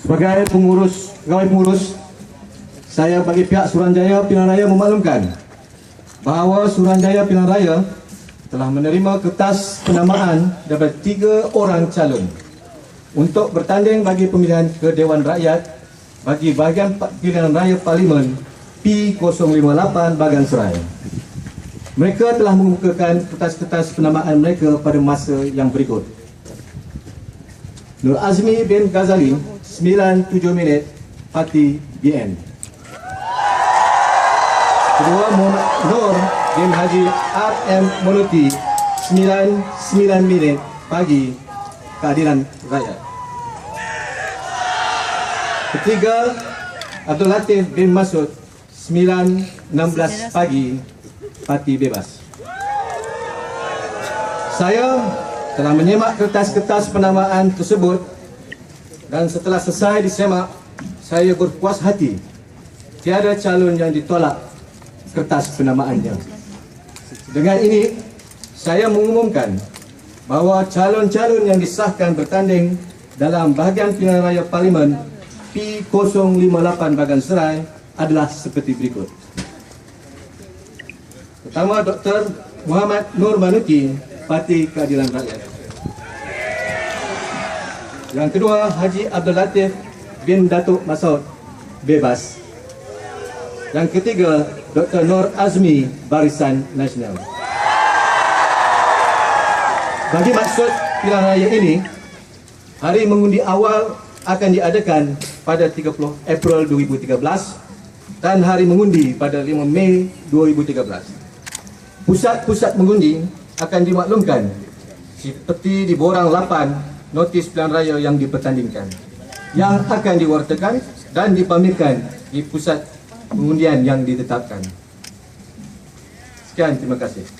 Sebagai pengurus, pegawai pengurus, saya bagi pihak Suruhanjaya Pilihan Raya memaklumkan bahawa Suruhanjaya Pilihan Raya telah menerima kertas penamaan daripada tiga orang calon untuk bertanding bagi pemilihan ke Dewan Rakyat bagi bahagian pilihan raya Parlimen P058 Bagan Serai. Mereka telah mengemukakan kertas-kertas penamaan mereka pada masa yang berikut. Nur Azmi bin Ghazali 97 minit Parti BN. Kedua Nur bin Haji RM Moluti 99 minit pagi keadilan rakyat. Ketiga Abdul Latif bin Masud 9.16 pagi Parti Bebas. Saya telah menyemak kertas-kertas penamaan tersebut dan setelah selesai disemak, saya berpuas hati tiada calon yang ditolak kertas penamaannya. Dengan ini, saya mengumumkan bahawa calon-calon yang disahkan bertanding dalam bahagian pilihan raya Parlimen P058 Bagan Serai adalah seperti berikut. Pertama, Dr. Muhammad Nur Manuki, Parti Keadilan Rakyat. Yang kedua, Haji Abdul Latif bin Datuk Masaud, Bebas. Yang ketiga, Dr. Nur Azmi, Barisan Nasional. Bagi maksud pilihan raya ini, hari mengundi awal akan diadakan pada 30 April 2013 dan hari mengundi pada 5 Mei 2013. Pusat-pusat mengundi akan dimaklumkan seperti di borang 8 notis pilihan raya yang dipertandingkan yang akan diwartakan dan dipamerkan di pusat pengundian yang ditetapkan. Sekian, terima kasih.